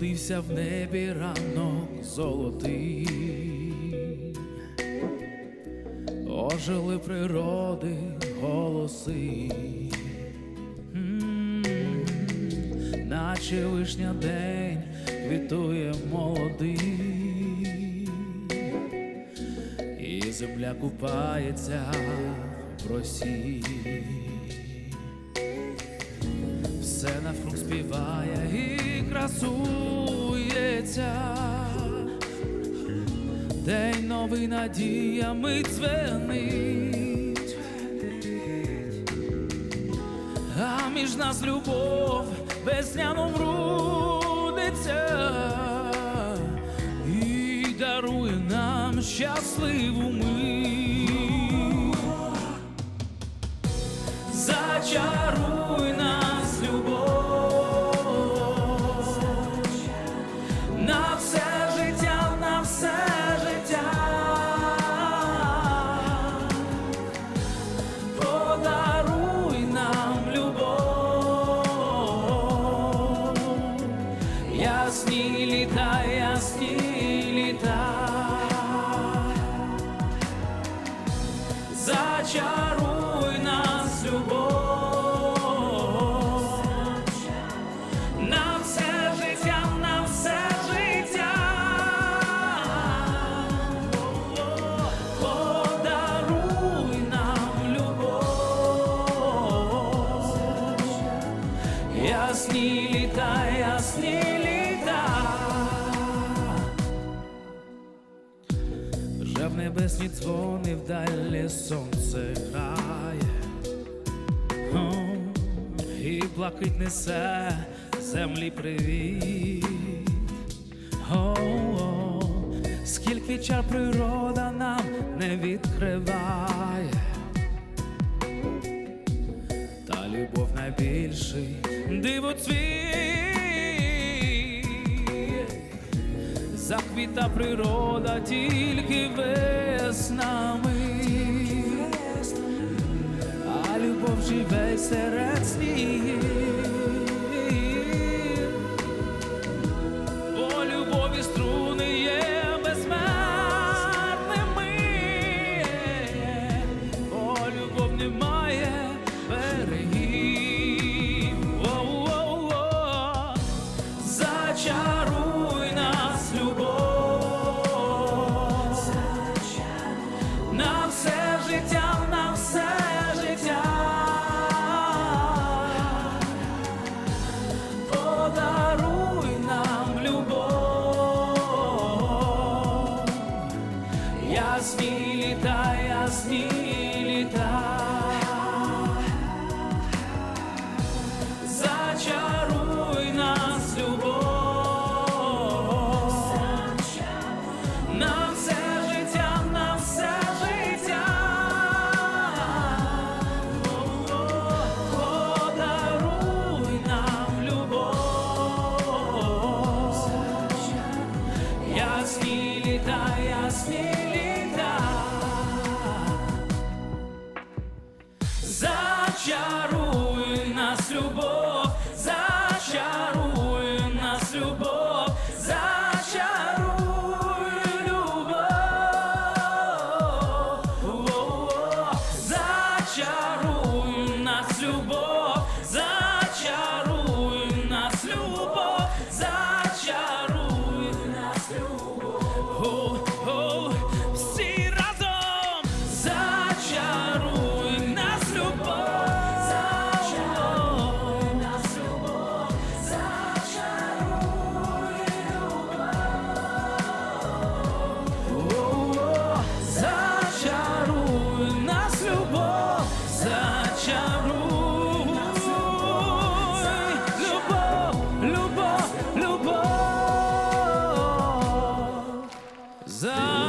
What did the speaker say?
З'явився в небі ранок золотий, ожили природи голоси, наче вишня день квітує молодий, і земля купається в росі. Все навкруг співає красується. День новий надіями дзвенить, а між нас любов весняно вродиться і дарує нам щасливу мить. Зачаруй нас, ясні літа, ясні Вже в небесні дзвони вдалі сонце грає, О, і блакить несе землі привіт. О, о, скільки чар природа нам не відкриває, та любов найбільший дивоцвіт. Заквіта природа тільки веснами, а любов живе серед снігів. Ясні літа, ясні літа. Зачаруй нас, любов, на все життя, на все життя, подаруй нам любов, ясні літа, ясні чаруй нас любов. Cause I